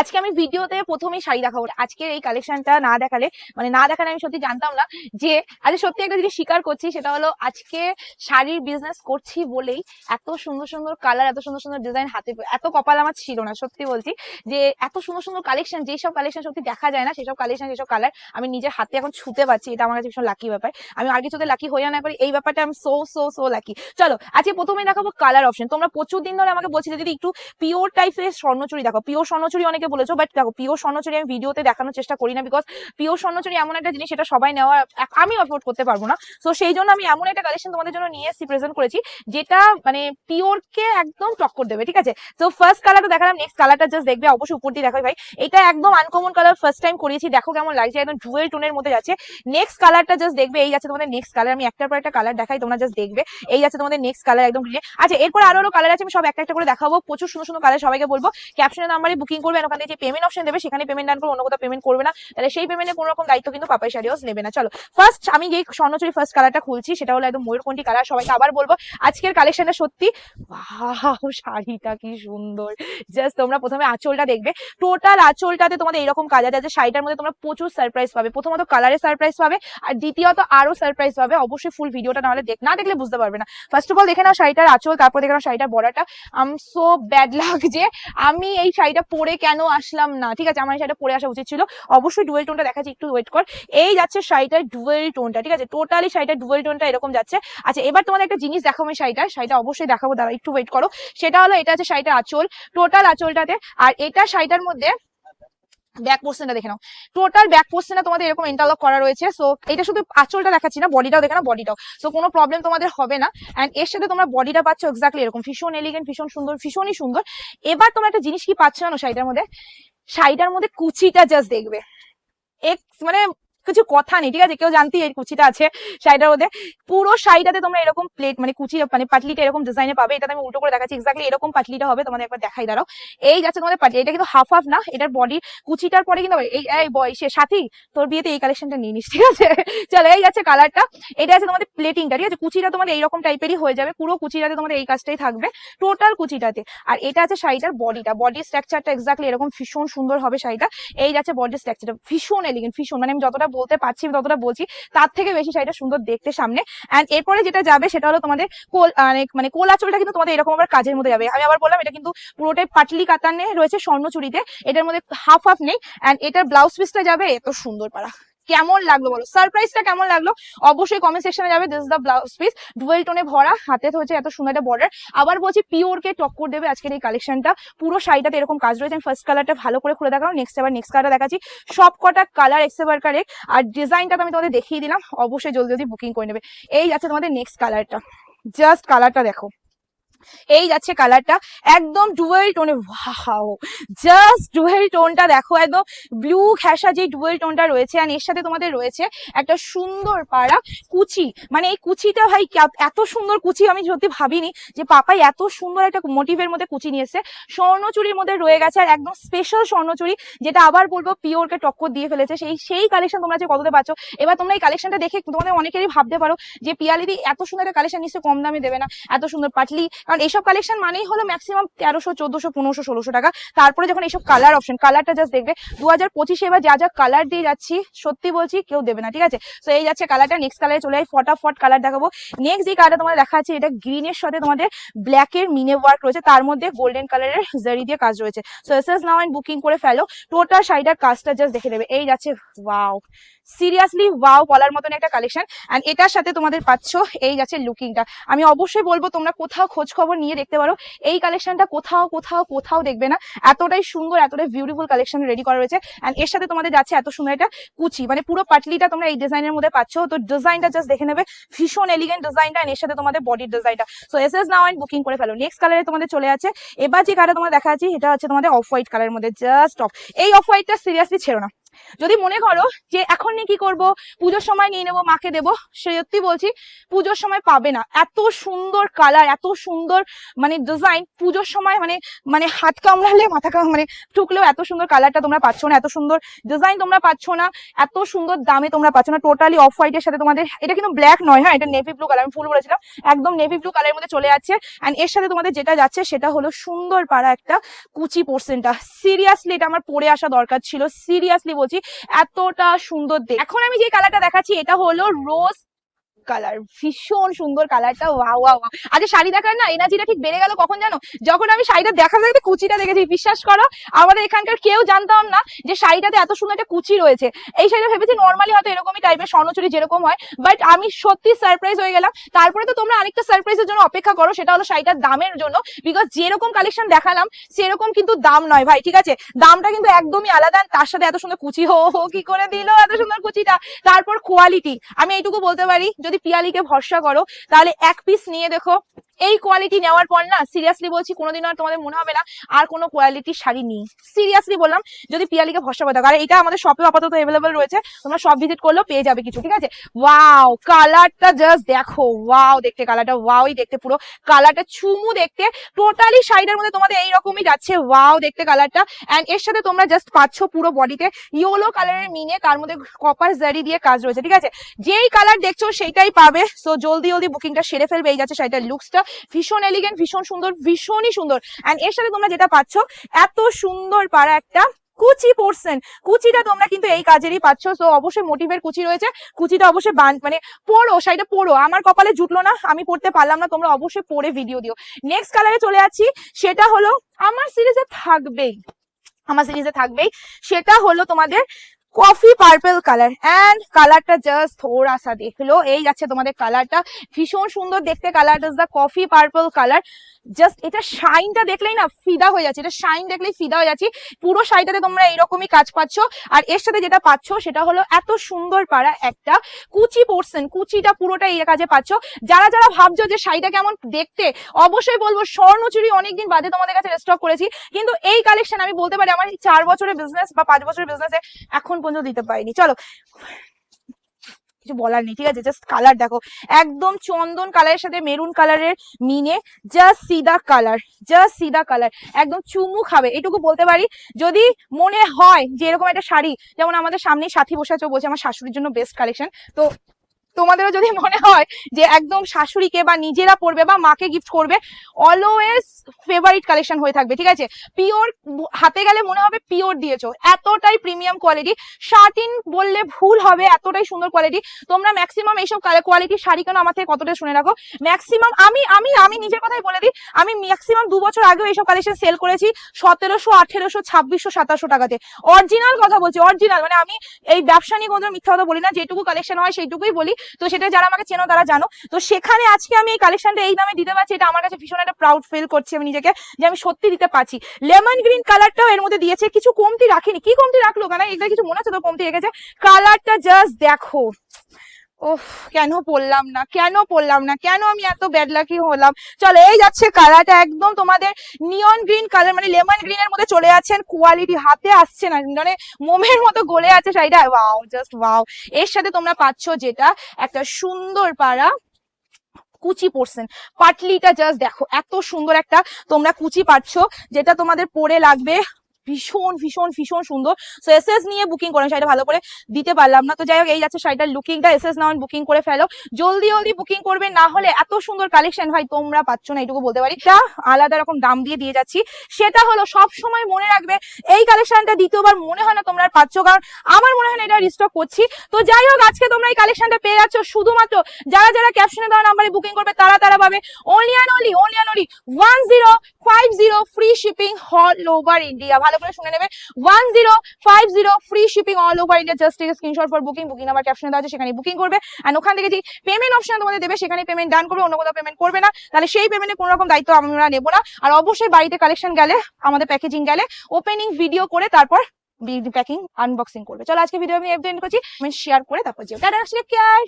আজকে আমি ভিডিওতে প্রথমেই শাড়ি দেখাবো। আজকের এই কালেকশনটা না দেখালে মানে না দেখালে আমি সত্যি জানতাম না যে আজ সত্যি একটা জিনিস স্বীকার করছি, সেটা হলো আজকে শাড়ির বিজনেস করছি বলেই এত সুন্দর সুন্দর কালার এত সুন্দর সুন্দর ডিজাইন হাতে এত কপাল আমার ছিল না, সত্যি বলছি। যে এত সুন্দর সুন্দর কালেকশন যেসব কালেকশন সত্যি দেখা যায় না সেসব কালেকশন সেসব কালার আমি নিজের হাতে এখন ছুতে পারছি, এটা আমার কাছে ভীষণ লাকি ব্যাপার। আমি আর কিছুতে লাকি হয়ে না পারি এই ব্যাপারটা আমি সো সো সো লাকি চলো, আজকে প্রথমেই দেখাবো কালার অপশন তোমরা প্রচুর দিন ধরে আমাকে বলছিলে যদি একটু পিওর টাইপের স্বর্ণচুরি দেখো পিওর স্বর্ণচুরি অনেকে বলেছ বাট দেখো পিওর স্বর্ণচুরি আমি ভিডিওতে দেখানোর চেষ্টা করি না বিকজ পিওর স্বর্ণচুরি এমন একটা জিনিস সেটা সবাই নেওয়া, আমি অ্যাফোর্ড করতে পারব না। তো সেই জন্য আমি এমন একটা কালেকশন তোমাদের জন্য নিয়ে এসেছি প্রেজেন্ট করেছি, যেটা মানে পিওর কে একদম টক্কর দেবে, ঠিক আছে? তো ফার্স্ট কালারটা দেখালাম নেক্সট কালারটা জাস্ট দেখবে, অবশ্যই উপর দিয়ে দেখাই ভাই। এটা একদম আনকমন কালার ফার্স্ট টাইম করিয়েছি, দেখো কেমন লাগছে, একদম জুয়েল টোনের মধ্যে যাচ্ছে। নেক্সট কালারটা জাস্ট দেখবে, এই যাচ্ছে তোমাদের নেক্সট কালার আমি একটার পর একটা কালার দেখাই, তোমরা জাস্ট দেখবে, এই যাচ্ছে তোমাদের নেক্সট কালার একদম আচ্ছা এরপর আরও আরও কালার আছে, আমি সব একটা একটা করে দেখাবো, প্রচুর সুন্দর সুন্দর কালার সবাইকে বলব। ক্যাপশনের নাম্বারে বুকিং করবে ওখানে যে পেমেন্ট অপশন দেবে, সেখানে পেমেন্ট ডান করবে অন্য কোথাও পেমেন্ট করবে না। তাহলে সেই পেমেন্টে কোনো রকম দায়িত্ব কিন্তু পাপাই শাড়িও নেবে না। চলো ফার্স্ট আমি যে স্বর্ণচুরি ফার্স্ট কালারটা খুলছি, সেটা হলো একদম ময়ূরকণ্ঠী কালার সবাইকে আবার বলব, আজকের কালেকশনটা সত্যি ওয়াও শাড়িটা কি সুন্দর। জাস্ট তোমরা প্রথমে আঁচলটা দেখবে। টোটাল আঁচলটাতে তোমাদের এরকম কাজ আছে শাড়িটার মধ্যে তোমরা প্রচুর সারপ্রাইজ পাবে। প্রথমত কালারে সারপ্রাইজ পাবে, আর দ্বিতীয়ত আরও সারপ্রাইজ পাবে। অবশ্যই ফুল ভিডিওটা নাহলে দেখ, না দেখলে বুঝতে পারবে না। ফার্স্ট অফ অল দেখে নাও শাড়িটার আঁচল, তারপর দেখে নাও শাড়িটার বড়াটা আম সো ব্যাড লাগ যে আমি এই শাড়িটা পরে কেন আসলাম না? ঠিক আছে, আমার শাড়িটা পরে আসা উচিত ছিল। অবশ্যই ডুয়েল টোনটা দেখাচ্ছি, একটু ওয়েট কর। এই যাচ্ছে শাড়িটার ডুয়েল টোনটা ঠিক আছে? টোটালি শাড়িটার ডুয়েল টোনটা এরকম যাচ্ছে। আচ্ছা এবার তোমাদের একটা জিনিস দেখাবো আমি শাড়িটা শাড়িটা অবশ্যই দেখাবো দাঁড়া একটু ওয়েট করো। সেটা হলো, এটা আছে শাড়িটার আঁচল টোটাল আঁচলটাতে। আর এটা শাড়িটার মধ্যে ব্যাক পোর্শনটা দেখে নাও। টোটাল ব্যাক পোর্শনে তোমাদের এরকম ইন্টারলক করা রয়েছে সো এটা শুধু আঁচলটা দেখাচ্ছি না বডিটাও দেখে না বডিটাও সো কোনো প্রবলেম তোমাদের হবে না অ্যান্ড এর সাথে তোমরা বডিটা পাচ্ছ এক্স্যাক্টলি এরকম। ভীষণ এলিগেন্ট ভীষণ সুন্দর ভীষণই সুন্দর। এবার তোমরা একটা জিনিস কি পাচ্ছ না শাড়িটার মধ্যে? শাড়িটার মধ্যে কুচিটা জাস্ট দেখবে। এক মানে কিছু কথা নেই, ঠিক আছে? কেউ জানতি এই কুচিটা আছে, শাড়িটার মধ্যে। পুরো শাড়িটাতে তোমরা এরকম প্লেট মানে কুচি মানে পাটলিটা এরকম ডিজাইনে পাবে এটা আমি উল্টো করে দেখাচ্ছি। এক্স্যাক্টলি এরকম পাটলিটা হবে, তোমাদের একবার দেখাই, দাঁড়াও। এই যাচ্ছে তোমাদের পাটলি, এটা কিন্তু হাফ হাফ না, এটার বডি কুচিটার পরে কিন্তু এই এই বয় সে সাথী, তোর বিয়েতে এই কালেকশনটা নিয়ে নিস, ঠিক আছে? চলো, এই যাচ্ছে কালারটা এটা আছে তোমাদের প্লেটিংটা ঠিক আছে? কুচিটা তোমাদের এইরকম টাইপেরই হয়ে যাবে, পুরো কুচিটাতে তোমাদের এই কাজটাই থাকবে টোটাল কুচিটাতে। আর এটা আছে শাড়িটার বডিটা বডি স্ট্রাকচারটা এক্স্যাক্টলি এরকম ভীষণ সুন্দর হবে শাড়িটা। এই যাচ্ছে বডি স্ট্রাকচারটা ভীষণ এলিগেন্ট ভীষণ মানে আমি যতটা বলতে পারছি, আমি ততটা বলছি, তার থেকে বেশি শাড়িটা সুন্দর দেখতে সামনে। অ্যান্ড এরপরে যেটা যাবে সেটা হলো তোমাদের কোল, মানে- মানে কোল আঁচলটা কিন্তু তোমাদের এরকম আবার কাজের মধ্যে যাবে। আমি আবার বললাম, এটা কিন্তু পুরোটাই পাটলি কাতানে রয়েছে স্বর্ণচুরিতে, এটার মধ্যে হাফ হাফ নেই। অ্যান্ড এটার ব্লাউজ পিসটা যাবে এত সুন্দর পারা কেমন লাগল বলো? সারপ্রাইজটা কেমন লাগল? অবশ্যই কমেন্ট সেকশনে যাবে। This the blouse piece dual টোনে ভরা, হাতে হচ্ছে এত সুন্দর একটা বর্ডার আবার বলছি পিওর কে টক্কর দেবে আজকের এই কালেকশনটা পুরো শাড়িটাতে এরকম কাজ রয়েছে। আমি ফার্স্ট কালারটা ভালো করে খুলে দেখাও। নেক্সট এবার নেক্সট কালারটা দেখাচ্ছি। সব কটা কালার এক্সেবার কারেক্ট আর ডিজাইনটা তো আমি তোমাদের দেখিয়ে দিলাম। অবশ্যই জলদি জলদি বুকিং করে নেবে। এই যাচ্ছে তোমাদের নেক্সট কালারটা জাস্ট কালারটা দেখো। এই যাচ্ছে কালারটা একদম ডুয়েল টোনে জাস্ট ডুয়েল টোনটা দেখো একদম ব্লু ঘ্যাসা যে ডুয়েল টোনটা রয়েছে আর এর সাথে তোমাদের রয়েছে একটা সুন্দর পাড়া কুচি। মানে এই কুচিটা ভাই এত সুন্দর কুচি আমি সত্যি ভাবিনি যে পাপাই এত সুন্দর একটা মোটিভের মধ্যে কুচি নিয়েছে। স্বর্ণচুরির মধ্যে রয়ে গেছে আর একদম স্পেশাল স্বর্ণচুরি যেটা আবার বলব পিওরকে টক্কর দিয়ে ফেলেছে। সেই সেই কালেকশন তোমরা যে কততে পাচ্ছ, এবার তোমরা এই কালেকশনটা দেখে তোমাদের অনেকেরই ভাবতে পারো যে পিয়ালিদি এত সুন্দর একটা কালেকশন নিশ্চয়ই কম দামে দেবে না। এত সুন্দর পাটলি কারণ এইসব কালেকশন মানেই হলো ম্যাক্সিমাম তেরোশো, চোদ্দশো, পনেরোশো, ষোলোশো টাকা। তারপরে যখন এইসব কালার অপশন কালারটা জাস্ট দেখবে দু হাজার পঁচিশে এবার যা যা কালার দিয়ে যাচ্ছি, সত্যি বলছি কেউ দেবে না, ঠিক আছে? তো এই যাচ্ছে কালারটা নেক্সট কালারে চলে যায় ফটাফট কালার দেখাবো। নেক্সট যে কালারটা তোমাদের দেখা যাচ্ছে এটা গ্রিনের সাথে তোমাদের ব্ল্যাকের মিনে ওয়ার্ক রয়েছে, তার মধ্যে গোল্ডেন কালারের জারি দিয়ে কাজ রয়েছে। So S S now booking করে ফেলো টোটাল শাড়িটার কাজটা জাস্ট দেখে নেবে। এই যাচ্ছে ওয়াও সিরিয়াসলি ওয়াও বলার মতন একটা কালেকশন অ্যান্ড এটার সাথে তোমাদের পাচ্ছ এই যাচ্ছে লুকিংটা আমি অবশ্যই বলব, তোমরা কোথাও খোঁজ খবর নিয়ে দেখতে পারো। এই কালেকশনটা কোথাও কোথাও কোথাও দেখবে না। এতটাই সুন্দর, এতটাই বিউটিফুল কালেকশন রেডি করা রয়েছে। অ্যান্ড এর সাথে তোমাদের যাচ্ছে এত সুন্দর একটা কুচি। মানে পুরো পাটলিটা তোমরা এই ডিজাইনের মধ্যে পাচ্ছ। তো ডিজাইনটা জাস্ট দেখে নেবে। ভীষণ এলিগেন্ট ডিজাইনটা এর সাথে তোমাদের বডির ডিজাইনটা so S S now booking করে ফেলো। নেক্সট কালারে তোমাদের চলে আছে। এবার যে কালার তোমাদের দেখা যাচ্ছে এটা হচ্ছে তোমাদের অফ হোয়াইট কালারের মধ্যে। জাস্ট অফ এই অফ হোয়াইটটা সিরিয়াসলি ছেড়ো না। যদি মনে করো যে এখন নিয়ে কি করব? পুজোর সময় নিয়ে নেব, মাকে দেবো সত্যি বলছি পুজোর সময় পাবে না। এত সুন্দর কালার এত সুন্দর মানে ডিজাইন পুজোর সময় মানে মানে হাত কামড়ালে মাথা মানে ঠুকলেও এত সুন্দর কালারটা তোমরা পাচ্ছ না, এত সুন্দর ডিজাইন তোমরা পাচ্ছ না, এত সুন্দর দামে তোমরা পাচ্ছ না টোটালি অফ হোয়াইটের সাথে তোমাদের, এটা কিন্তু ব্ল্যাক নয় হ্যাঁ এটা নেভি ব্লু কালার আমি ফুল বলেছিলাম। একদম নেভি ব্লু কালারের মধ্যে চলে যাচ্ছে। অ্যান্ড এর সাথে তোমাদের যেটা যাচ্ছে, সেটা হলো সুন্দর পাড়া একটা কুচি পোর্শনটা সিরিয়াসলি এটা আমার পরে আসা দরকার ছিল। সিরিয়াসলি বলছি এতটা সুন্দর দেখ এখন আমি যে কালারটা দেখাচ্ছি এটা হলো রোজ কালার ভীষণ সুন্দর কালারটা ওয়া ওয়া ওয়া আজ শাড়ি দেখার না, এনার্জিটা ঠিক বেড়ে গেল কখন জানো? যখন আমি শাড়িটা দেখা দেখতে কুচিটা দেখেছি, বিশ্বাস করো? আমাদের এখানকার কেউ জানতাম না যে শাড়িটাতে এত সুন্দর একটা কুচি রয়েছে। এই শাড়িটা ভেবেছি নর্মালি হয়তো এরকমই টাইপের স্বর্ণচুরি যেরকম হয় বাট আমি সত্যি সারপ্রাইজ হয়ে গেলাম। তারপরে তো তোমরা আরেকটা সারপ্রাইজের জন্য অপেক্ষা করো, সেটা হলো শাড়িটার দামের জন্য বিকজ যেরকম কালেকশন দেখালাম, সেরকম কিন্তু দাম নয় ভাই, ঠিক আছে? দামটা কিন্তু একদমই আলাদা, তার সাথে এত সুন্দর কুচি, হো হো কি করে দিল এত সুন্দর কুচিটা? তারপর কোয়ালিটি আমি এইটুকু বলতে পারি যদি পিয়ালিকে ভরসা করো তাহলে এক পিস নিয়ে দেখো। এই কোয়ালিটি নেওয়ার পর না সিরিয়াসলি বলছি কোনোদিন আর তোমাদের মনে হবে না, আর কোনো কোয়ালিটির শাড়ি নেই। সিরিয়াসলি বললাম, যদি পিয়ালিকে ভরসা করে আর এটা আমাদের শপে আপাতত অ্যাভেলেবেল রয়েছে, তোমরা সব ভিজিট করলেও পেয়ে যাবে কিছু, ঠিক আছে? ওয়াও কালারটা জাস্ট দেখো ওয়াও দেখতে কালারটা ওয়াওই দেখতে পুরো কালারটা চুমু দেখতে টোটালি শাড়িটার মধ্যে তোমাদের এইরকমই যাচ্ছে ওয়াও দেখতে কালারটা এন্ড এর সাথে তোমরা জাস্ট পাচ্ছ পুরো বডিতে ইয়েলো কালারের মিনে, তার মধ্যে কপার জারি দিয়ে কাজ রয়েছে, ঠিক আছে? যেই কালার দেখছ সেইটাই পাবে সো জলদি জলদি বুকিংটা সেরে ফেলবে, এই যাচ্ছে শাড়িটার লুকসটা ভীষণ এলিগেন্ট ভীষণ সুন্দর, ভীষণই সুন্দর। অ্যান্ড এর সাথে তোমরা যেটা পাচ্ছ, এত সুন্দর পারা একটা কুচি পোর্শন কুচিটা তোমরা কিন্তু এই কাজেরই পাচ্ছ। সো অবশ্যই মোটিভের কুচি রয়েছে। কুচিটা অবশ্যই বান মানে পড়ো, শাড়িটা পড়ো। আমার কপালে জুটলো না, আমি পড়তে পারলাম না, তোমরা অবশ্যই পরে ভিডিও দিও। নেক্সট কালারে চলে যাচ্ছি, সেটা হলো আমার সিরিজে থাকবেই। আমার সিরিজে থাকবেই। সেটা হলো তোমাদের কফি পার্পল কালার অ্যান্ড কালারটা জাস্ট থোড়া সা দেখল এই যাচ্ছে তোমাদের কালারটা ভীষণ সুন্দর দেখতে colour is the coffee purple colour just এটা শাইনটা দেখলেই না ফিদা হয়ে যাচ্ছে। এটা শাইন দেখলেই ফিদা হয়ে যাচ্ছি। পুরো শাড়িটাতে তোমরা এইরকমই কাজ পাচ্ছ। আর এর সাথে যেটা পাচ্ছ সেটা হলো এত সুন্দর পাড়া একটা কুচি পোর্শন কুচিটা পুরোটা এই কাজে পাচ্ছ। যারা যারা ভাবছ যে শাড়িটা কেমন দেখতে, অবশ্যই বলব স্বর্ণচুরি অনেকদিন বাদে তোমাদের কাছে স্টক করেছি। কিন্তু এই কালেকশন আমি বলতে পারি আমার চার বছরের বিজনেস বা পাঁচ বছরের বিজনেসে এখন পর্যন্ত দিতে পারিনি। চলো। কিছু বলার নেই, ঠিক আছে? জাস্ট কালার দেখো। একদম চন্দন কালারের সাথে মেরুন কালারের মিনে জাস্ট সিদা কালার জাস্ট সিদা কালার একদম চুমু খাবে। এটুকু বলতে পারি, যদি মনে হয় যে এরকম একটা শাড়ি, যেমন আমাদের সামনেই সাথী বসে আছে বলছে আমার শাশুড়ির জন্য বেস্ট কালেকশন তো তোমাদেরও যদি মনে হয় যে একদম শাশুড়িকে বা নিজেরা পরবে বা মাকে গিফট করবে অলওয়েজ ফেভারিট কালেকশন হয়ে থাকবে, ঠিক আছে? পিওর হাতে গেলে মনে হবে পিওর দিয়েছ। এতটাই প্রিমিয়াম কোয়ালিটি শার্টিন বললে ভুল হবে, এতটাই সুন্দর কোয়ালিটি তোমরা ম্যাক্সিমাম এইসব কোয়ালিটির শাড়ি কেন আমার থেকে কতটা শুনে রাখো? ম্যাক্সিমাম আমি আমি আমি নিজের কথাই বলে দিই, আমি ম্যাক্সিমাম দু বছর আগেও এইসব কালেকশন সেল করেছি সতেরোশো, আঠেরোশো, ছাব্বিশশো, সাতাশশো টাকাতে। অরিজিনাল কথা বলছি অরিজিনাল মানে আমি এই ব্যবসা নিয়ে কোনো মিথ্যা কথা বলি না, যেটুকু কালেকশন হয় সেইটুকুই বলি। তো সেটা যারা আমাকে চেনো তারা জানো। তো সেখানে আজকে আমি এই কালেকশনটা এই দামে দিতে পারছি, এটা আমার কাছে ভীষণ একটা প্রাউড ফিল করছি আমি নিজেকে যে আমি সত্যি দিতে পারছি। লেমন গ্রিন কালারটাও এর মধ্যে দিয়েছে, কিছু কমতি রাখিনি। কি কমতি রাখল? কেন এগুলো কিছু মনে হচ্ছে তো কমতি রেখেছে কালারটা জাস্ট দেখো। ওহ কেন পড়লাম না? কেন পড়লাম না? কেন আমি এত ব্যাড লাকি হলাম? চলো, এই যাচ্ছে কালারটা একদম তোমাদের নিয়ন গ্রিন কালার মানে লেমন গ্রিনের মধ্যে চলে যাচ্ছেন কোয়ালিটি হাতে আসছে না মানে মোমের মতো গলে আছে শাড়িটা। ওয়াও জাস্ট ওয়াও এর সাথে তোমরা পাচ্ছ যেটা, একটা সুন্দর পাড়া কুচি পরছেন। পাটলিটা জাস্ট দেখো, এত সুন্দর একটা তোমরা কুচি পাচ্ছ, যেটা তোমাদের পরে লাগবে ভীষণ ভীষণ ভীষণ সুন্দর। সো এসএস নিয়ে বুকিং করেন শাড়িটা ভালো করে দিতে পারলাম না। তো যাই হোক, এই যাচ্ছে শাড়িটার লুকিংটা এসএস নাও বুকিং করে ফেলো। জলদি জলদি বুকিং করবে। না হলে এত সুন্দর কালেকশন ভাই, তোমরা পাচ্ছ না এটুকু বলতে পারি। এটা আলাদা রকম দাম দিয়ে দিয়ে যাচ্ছি। সেটা হলো, সব সময় মনে রাখবে, এই কালেকশনটা দ্বিতীয়বার মনে হয় না তোমরা পাচ্ছ, কারণ আমার মনে হয় না এটা রিস্টক করছি। তো যাই হোক, আজকে তোমরা এই কালেকশনটা পেয়ে যাচ্ছ। শুধুমাত্র যারা যারা ক্যাপশনে দেওয়া নাম্বারে বুকিং করবে, তারা তারা পাবে only and only only and only one zero five zero free shipping all over India ভালো করে শুনে নেবে। One zero five zero free shipping all over India just take screenshot for booking booking number ক্যাপশনে দেওয়া আছে সেখানে booking করবে। আর ওখান থেকে যে পেমেন্ট অপশন তোমাদের দেবে সেখানে পেমেন্ট ডান করবে, অন্য কোথাও পেমেন্ট করবে না। তাহলে সেই পেমেন্টে কোনো রকম দায়িত্ব আমরা নেব না। আর অবশ্যই বাড়িতে কালেকশন গেলে, আমাদের প্যাকেজিং গেলে ওপেনিং ভিডিও করে তারপর প্যাকিং আনবক্সিং করবে। চলো আজকে ভিডিও আমি এন্ড করছি। শেয়ার করে তারপর যেও। Tata care